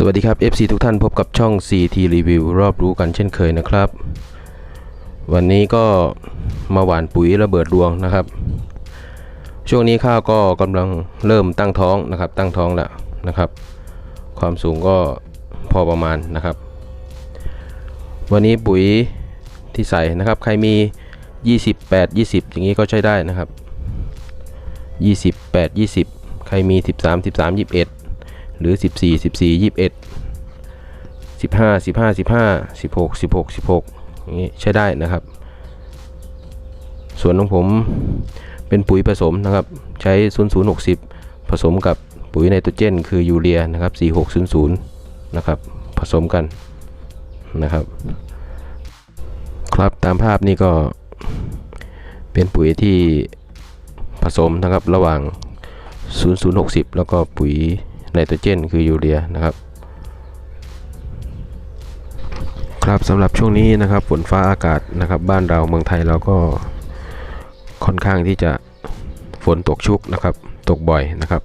สวัสดีครับ FC ทุกท่านพบกับช่อง CT Review รอบรู้กันเช่นเคยนะครับ วันนี้ก็มาหว่านปุ๋ยระเบิดดวงนะครับ ช่วงนี้ข้าวก็กำลังเริ่มตั้งท้องนะครับ ตั้งท้องแล้วนะครับ ความสูงก็พอประมาณนะครับ วันนี้ปุ๋ยที่ใส่นะครับ ใครมี 28 20 อย่างนี้ก็ใช้ได้นะครับ 28 20 ใครมี 13 13 21 หรือ 14 14 21 15 15 15 16 16 16อย่างนี้ใช้ได้นะครับ ส่วนของผมเป็นปุ๋ยผสมนะครับ ใช้ 0060 ผสมกับปุ๋ยไนโตรเจน คือยูเรียนะครับ 4600 นะครับ ผสมกันนะครับ ครับตามภาพนี่ก็เป็นปุ๋ยที่ผสมนะครับระหว่าง 0060 แล้วก็ปุ๋ย นโตรเจน คือยูเรียนะครับ ครับสำหรับช่วงนี้นะครับฝนฟ้าอากาศนะครับ บ้านเราเมืองไทยเราก็ค่อนข้างที่จะฝนตกชุกนะครับ ตกบ่อยนะครับ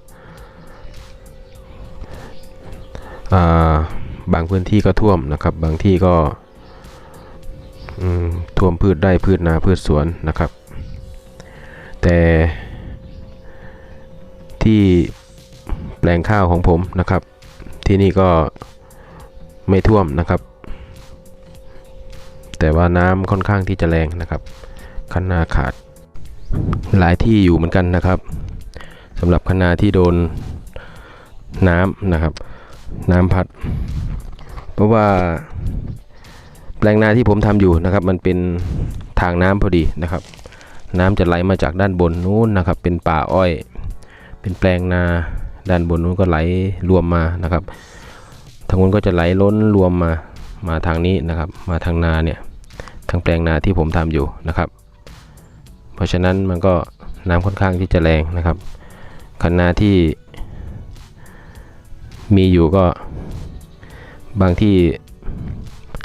าบางพื้นที่ก็ท่วมนะครับ บางที่ก็ท่วมพืชได้พืชนาพืชสวนนะครับ แต่ที่ แปลงข้าวของผมนะครับ ที่นี่ก็ไม่ท่วมนะครับ แต่ว่าน้ำค่อนข้างที่จะแรงนะครับคันนาขาดหลายที่อยู่เหมือนกันนะครับสำหรับคันนาที่โดนน้ำนะครับ น้ำพัด เพราะว่าแปลงนาที่ผมทำอยู่นะครับ มันเป็นทางน้ำพอดีนะครับ น้ำจะไหลมาจากด้านบนนู้นนะครับ เป็นป่าอ้อย เป็นแปลงนา ด้านบนนู้นก็ไหลรวมมานะครับ ทางนู้นก็จะไหลล้นรวมมา มาทางนี้นะครับ มาทางนาเนี่ย ทางแปลงนาที่ผมทำอยู่นะครับ เพราะฉะนั้นมันก็น้ำค่อนข้างที่จะแรงนะครับ คันนาที่มีอยู่ก็บางที่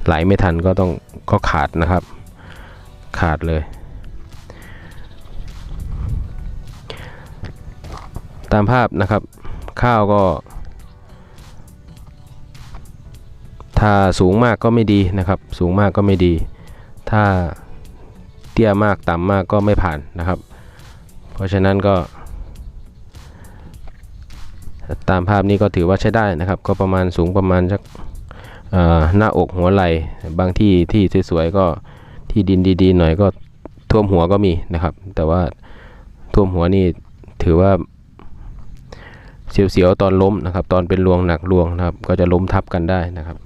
ไหลไม่ทันก็ต้องก็ขาดนะครับ ขาดเลย ตามภาพนะครับ ข้าวก็ ถ้าสูงมากก็ไม่ดีนะครับ สูงมากก็ไม่ดี ถ้าเตี้ยมากต่ำมากก็ไม่ผ่านนะครับ เพราะฉะนั้นก็ ตามภาพนี้ก็ถือว่าใช้ได้นะครับ ก็ประมาณสูงประมาณสักหน้าอกหัวไหล่บางที่ที่สวยๆก็ที่ดินดีๆหน่อยก็ท่วมหัวก็มีนะครับ แต่ว่าท่วมหัวนี่ถือว่า เสียวๆตอนล้มนะครับ ตอนเป็นรวงหนักรวงนะครับ ก็จะล้มทับกันได้นะครับ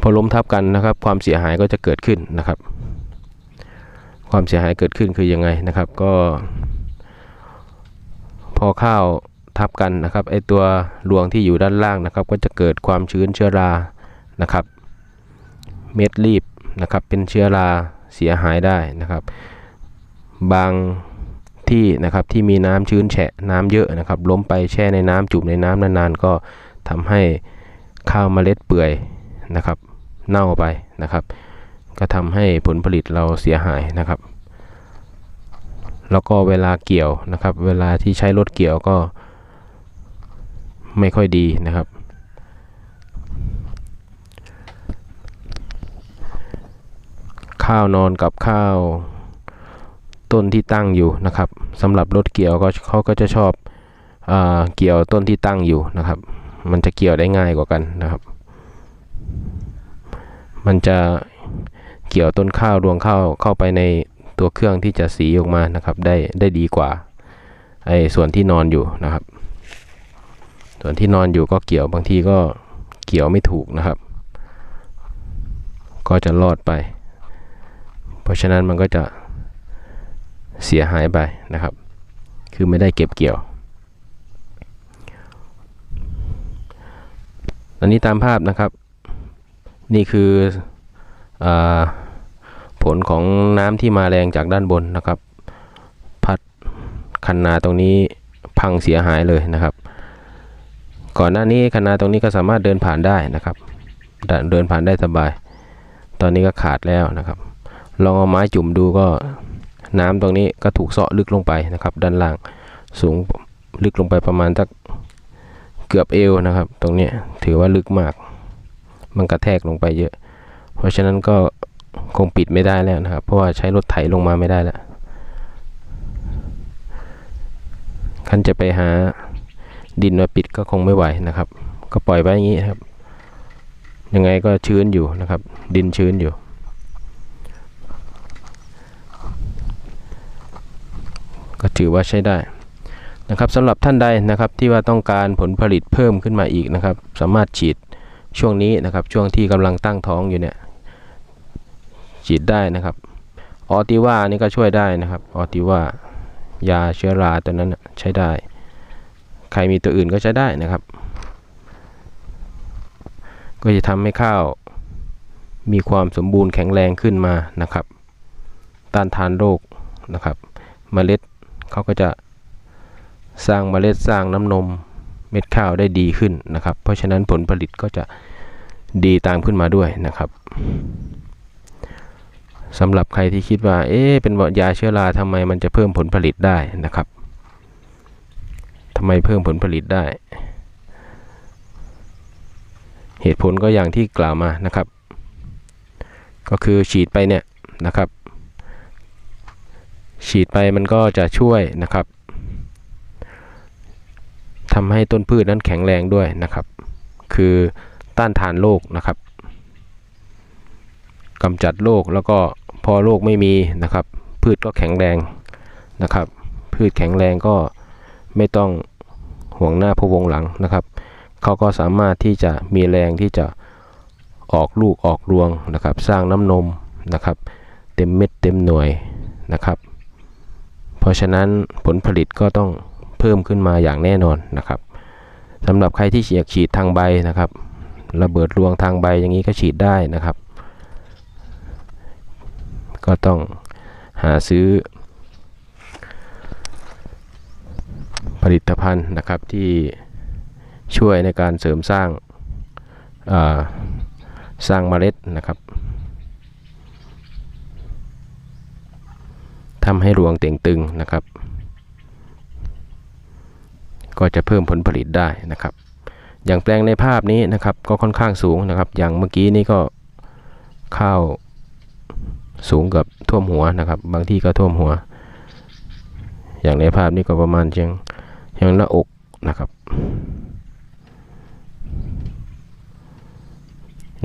พอล้มทับกันนะครับ ความเสียหายก็จะเกิดขึ้นนะครับ ความเสียหายเกิดขึ้นคือยังไงนะครับ ก็ พอข้าวทับกันนะครับไอตัวรวงที่อยู่ด้านล่างนะครับ ก็จะเกิดความชื้นเชื้อรานะครับ เม็ดรีบนะครับเป็นเชื้อราเสียหายได้นะครับ บาง ที่นะครับที่มีน้ำชื้นแฉะน้ำเยอะนะครับ ล้มไปแช่ในน้ำจุ่มในน้ำนานๆ ก็ทำให้ข้าวเมล็ดเปื่อยนะครับ เน่าไปนะครับ ก็ทำให้ผลผลิตเราเสียหายนะครับ แล้วก็เวลาเกี่ยวนะครับ เวลาที่ใช้รถเกี่ยวก็ไม่ค่อยดีนะครับ ข้าวนอนกับข้าว ต้นที่ตั้งอยู่นะครับสำหรับรถเกี่ยวก็เขาก็จะชอบอเกี่ยวต้นที่ตั้งอยู่นะครับ มันจะเกี่ยวได้ง่ายกว่ากันนะครับ มันจะเกี่ยวต้นข้าวรวงข้าวเข้าไปในตัวเครื่องที่จะสีออกมานะครับได้ได้ดีกว่าไอ้ส่วนที่นอนอยู่นะครับ ส่วนที่นอนอยู่ก็เกี่ยวบางทีก็เกี่ยวไม่ถูกนะครับ ก็จะรอดไป เพราะฉะนั้นมันก็จะ เสียหายไปนะครับ คือไม่ได้เก็บเกี่ยวอันนี้ตามภาพนะครับ นี่คืออผลของน้ำที่มาแรงจากด้านบนนะครับ พัดคันนาตรงนี้พังเสียหายเลยนะครับ ก่อนหน้านี้คันนาตรงนี้ก็สามารถเดินผ่านได้นะครับเดินผ่านได้สบาย ตอนนี้ก็ขาดแล้วนะครับ ลองเอาไม้จุ่มดูก็ น้ำตรงนี้ก็ถูกเซาะลึกลงไปนะครับ ด้านล่างสูงลึกลงไปประมาณสักเกือบเอวนะครับ ตรงนี้ถือว่าลึกมาก มันกระแทกลงไปเยอะ เพราะฉะนั้นก็คงปิดไม่ได้แล้วนะครับ เพราะว่าใช้รถไถลงมาไม่ได้แล้วคันจะไปหาดินมาปิดก็คงไม่ไหวนะครับ ก็ปล่อยไว้อย่างนี้ครับ ยังไงก็ชื้นอยู่นะครับ ดินชื้นอยู่ ก็ถือว่าใช้ได้นะครับสำหรับท่านใดนะครับที่ว่าต้องการผลผลิตเพิ่มขึ้นมาอีกนะครับ สามารถฉีดช่วงนี้นะครับช่วงที่กำลังตั้งท้องอยู่เนี่ยฉีดได้นะครับออติว่านี่ก็ช่วยได้นะครับออติว่ายาเชื้อราตัวนั้นใช้ได้ ใครมีตัวอื่นก็ใช้ได้นะครับ ก็จะทำให้ข้าวมีความสมบูรณ์แข็งแรงขึ้นมานะครับ ต้านทานโรคนะครับเมล็ด เขาก็จะสร้างเมล็ดสร้างน้ำนมเม็ดข้าวได้ดีขึ้นนะครับ เพราะฉะนั้นผลผลิตก็จะดีตามขึ้นมาด้วยนะครับสำหรับใครที่คิดว่า เอ๊ะเป็นยาเชื้อราทำไมมันจะเพิ่มผลผลิตได้นะครับทำไมเพิ่มผลผลิตได้ เหตุผลก็อย่างที่กล่าวมานะครับ ก็คือฉีดไปเนี่ยนะครับ ฉีดไปมันก็จะช่วยนะครับทำให้ต้นพืชนั้นแข็งแรงด้วยนะครับ คือต้านทานโรคนะครับกำจัดโรคแล้วก็พอโรคไม่มีนะครับ พืชก็แข็งแรงนะครับ พืชแข็งแรงก็ไม่ต้องห่วงหน้าพวงหลังนะครับเขาก็สามารถที่จะมีแรงที่จะออกลูกออกรวงนะครับ สร้างน้ำนมนะครับ เต็มเม็ดเต็มหน่วยนะครับ เพราะฉะนั้นผลผลิตก็ต้องเพิ่มขึ้นมาอย่างแน่นอนนะครับสำหรับใครที่อยกฉีดทางใบนะครับ ระเบิดรวงทางใบอย่างนี้ก็ฉีดได้นะครับ ก็ต้องหาซื้อ ผลิตภัณฑ์นะครับที่ช่วยในการเสริมสร้างสร้างเมล็ดนะครับ ทำให้รวงเต่งตึงนะครับ ก็จะเพิ่มผลผลิตได้นะครับ อย่างแปลงในภาพนี้นะครับก็ค่อนข้างสูงนะครับ อย่างเมื่อกี้นี้ก็ข้าวสูงกับท่วมหัวนะครับ บางที่ก็ท่วมหัว อย่างในภาพนี้ก็ประมาณเชียงอย่างหน้าอกนะครับ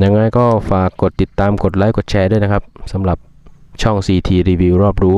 ยังไงก็ฝากกดติดตามกดไลค์กดแชร์ด้วยนะครับสำหรับช่อง CT Review รอบรู้